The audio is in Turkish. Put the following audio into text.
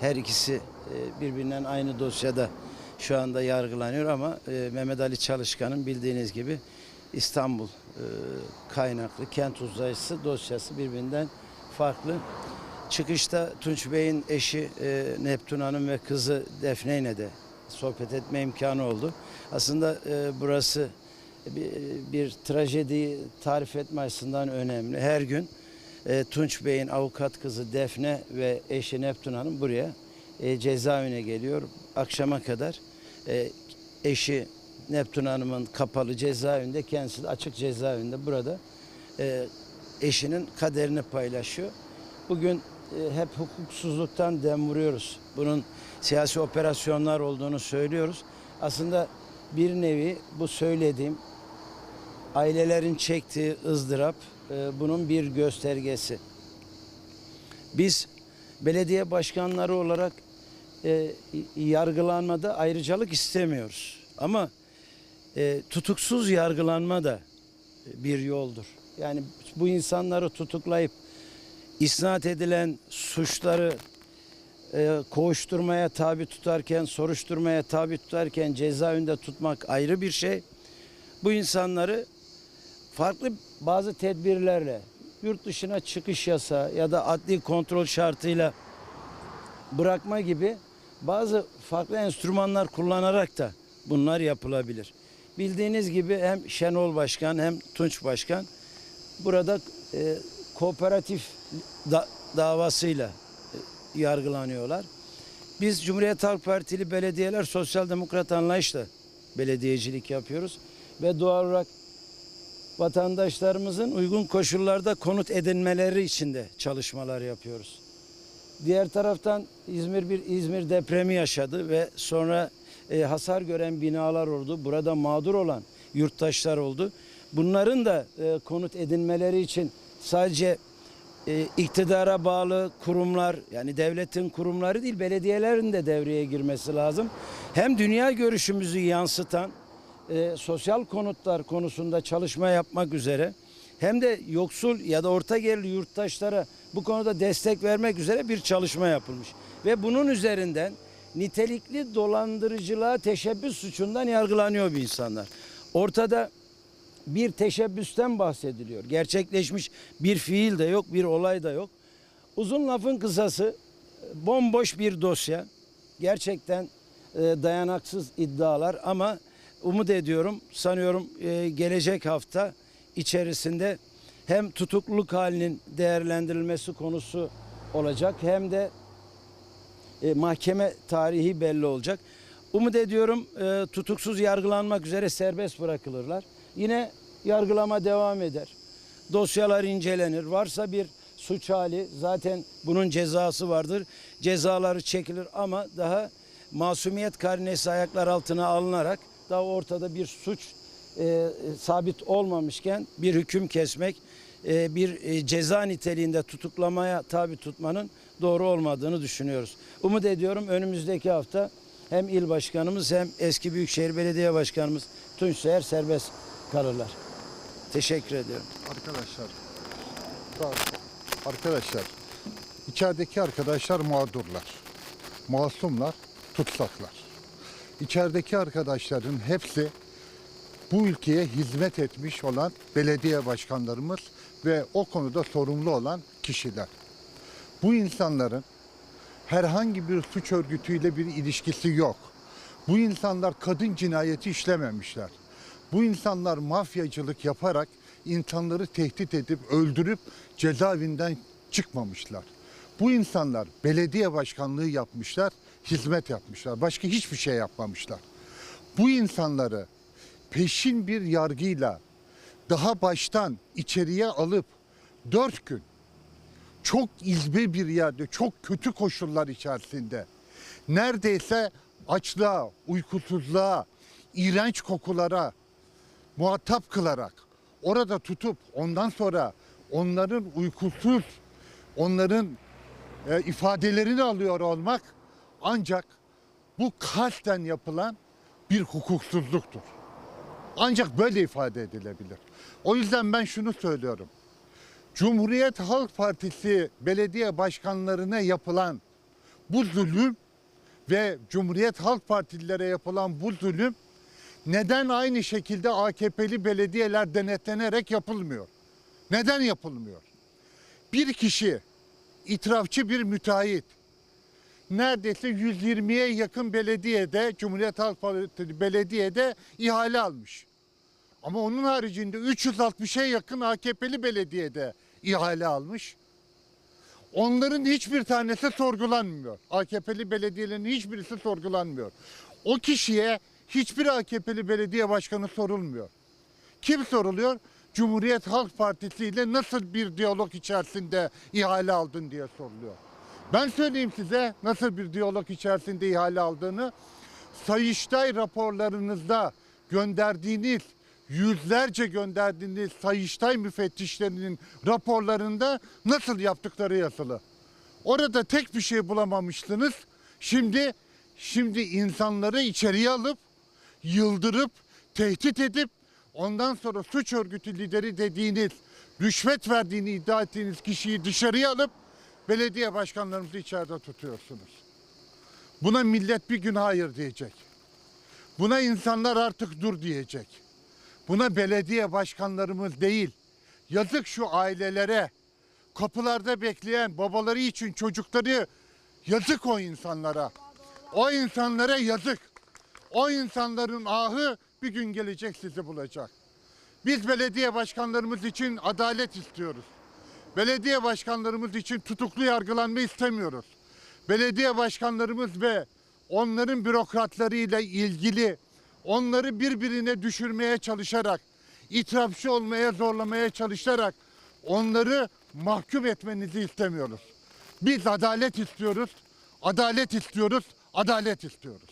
Her ikisi e, birbirinden aynı dosyada şu anda yargılanıyor ama e, Mehmet Ali Çalışkan'ın bildiğiniz gibi İstanbul e, kaynaklı kent uzlaşısı dosyası birbirinden farklı. Çıkışta Tunç Bey'in eşi Neptun Hanım ve kızı Defne ile de sohbet etme imkanı oldu. Aslında burası bir, bir trajediyi tarif etme açısından önemli. Her gün e, Tunç Bey'in avukat kızı Defne ve eşi Neptun Hanım buraya e, cezaevine geliyor. Akşama kadar e, eşi Neptun Hanım'ın kapalı cezaevinde, kendisi de açık cezaevinde burada e, eşinin kaderini paylaşıyor. Bugün hep hukuksuzluktan dem vuruyoruz. Bunun siyasi operasyonlar olduğunu söylüyoruz. Aslında bir nevi bu söylediğim ailelerin çektiği ızdırap bunun bir göstergesi. Biz belediye başkanları olarak e, yargılanmada ayrıcalık istemiyoruz. Ama e, tutuksuz yargılanma da bir yoldur. Yani bu insanları tutuklayıp isnat edilen suçları e, koğuşturmaya tabi tutarken, soruşturmaya tabi tutarken cezaevinde tutmak ayrı bir şey. Bu insanları farklı bazı tedbirlerle yurt dışına çıkış yasağı ya da adli kontrol şartıyla bırakma gibi bazı farklı enstrümanlar kullanarak da bunlar yapılabilir. Bildiğiniz gibi hem Şenol Başkan hem Tunç Başkan burada e, kooperatif da- davasıyla e, yargılanıyorlar. Biz Cumhuriyet Halk Partili belediyeler sosyal demokrat anlayışla belediyecilik yapıyoruz ve doğal olarak vatandaşlarımızın uygun koşullarda konut edinmeleri için de çalışmalar yapıyoruz. Diğer taraftan İzmir bir İzmir depremi yaşadı ve sonra e, hasar gören binalar oldu. Burada mağdur olan yurttaşlar oldu. Bunların da e, konut edinmeleri için sadece e, iktidara bağlı kurumlar yani devletin kurumları değil belediyelerin de devreye girmesi lazım. Hem dünya görüşümüzü yansıtan e, sosyal konutlar konusunda çalışma yapmak üzere hem de yoksul ya da orta gelirli yurttaşlara bu konuda destek vermek üzere bir çalışma yapılmış. Ve bunun üzerinden nitelikli dolandırıcılığa teşebbüs suçundan yargılanıyor bu insanlar. Ortada bir teşebbüsten bahsediliyor. Gerçekleşmiş bir fiil de yok, bir olay da yok. Uzun lafın kısası bomboş bir dosya. Gerçekten e, dayanaksız iddialar ama umut ediyorum, sanıyorum e, gelecek hafta içerisinde hem tutukluluk halinin değerlendirilmesi konusu olacak hem de e, mahkeme tarihi belli olacak. Umut ediyorum e, tutuksuz yargılanmak üzere serbest bırakılırlar. Yine yargılama devam eder. Dosyalar incelenir. Varsa bir suç hali zaten bunun cezası vardır. Cezaları çekilir ama daha masumiyet karinesi ayaklar altına alınarak daha ortada bir suç e, sabit olmamışken bir hüküm kesmek, e, bir e, ceza niteliğinde tutuklamaya tabi tutmanın doğru olmadığını düşünüyoruz. Umut ediyorum önümüzdeki hafta hem il başkanımız hem eski Büyükşehir Belediye Başkanımız Tunç Seher serbest kalırlar. Teşekkür ediyorum. Arkadaşlar, arkadaşlar, içerideki arkadaşlar mağdurlar, masumlar, tutsaklar. İçerideki arkadaşların hepsi bu ülkeye hizmet etmiş olan belediye başkanlarımız ve o konuda sorumlu olan kişiler. Bu insanların herhangi bir suç örgütüyle bir ilişkisi yok. Bu insanlar kadın cinayeti işlememişler. Bu insanlar mafyacılık yaparak insanları tehdit edip öldürüp cezaevinden çıkmamışlar. Bu insanlar belediye başkanlığı yapmışlar, hizmet yapmışlar. Başka hiçbir şey yapmamışlar. Bu insanları peşin bir yargıyla daha baştan içeriye alıp dört gün çok izbe bir yerde, çok kötü koşullar içerisinde neredeyse açlığa, uykusuzluğa, iğrenç kokulara muhatap kılarak orada tutup ondan sonra onların uykusuz, onların e, ifadelerini alıyor olmak ancak bu kasten yapılan bir hukuksuzluktur. Ancak böyle ifade edilebilir. O yüzden ben şunu söylüyorum. Cumhuriyet Halk Partisi belediye başkanlarına yapılan bu zulüm ve Cumhuriyet Halk Partililere yapılan bu zulüm neden aynı şekilde AKP'li belediyeler denetlenerek yapılmıyor? Neden yapılmıyor? Bir kişi, itirafçı bir müteahhit, neredeyse 120'ye yakın belediyede, Cumhuriyet Halk Partisi belediyede ihale almış. Ama onun haricinde 360'a yakın AKP'li belediyede ihale almış. Onların hiçbir tanesi sorgulanmıyor. AKP'li belediyelerin hiçbirisi sorgulanmıyor. O kişiye hiçbir AKP'li belediye başkanı sorulmuyor. Kim soruluyor? Cumhuriyet Halk Partisi ile nasıl bir diyalog içerisinde ihale aldın diye soruluyor. Ben söyleyeyim size nasıl bir diyalog içerisinde ihale aldığını. Sayıştay raporlarınızda gönderdiğiniz yüzlerce gönderdiğiniz Sayıştay müfettişlerinin raporlarında nasıl yaptıkları yazılı. Orada tek bir şey bulamamıştınız. Şimdi şimdi insanları içeriye alıp yıldırıp tehdit edip ondan sonra suç örgütü lideri dediğiniz rüşvet verdiğini iddia ettiğiniz kişiyi dışarıya alıp belediye başkanlarımızı içeride tutuyorsunuz. Buna millet bir gün hayır diyecek. Buna insanlar artık dur diyecek. Buna belediye başkanlarımız değil. Yazık şu ailelere, kapılarda bekleyen babaları için çocukları yazık o insanlara. O insanlara yazık. O insanların ahı bir gün gelecek sizi bulacak. Biz belediye başkanlarımız için adalet istiyoruz. Belediye başkanlarımız için tutuklu yargılanma istemiyoruz. Belediye başkanlarımız ve onların bürokratlarıyla ilgili onları birbirine düşürmeye çalışarak, itirafçı olmaya zorlamaya çalışarak onları mahkum etmenizi istemiyoruz. Biz adalet istiyoruz, adalet istiyoruz, adalet istiyoruz.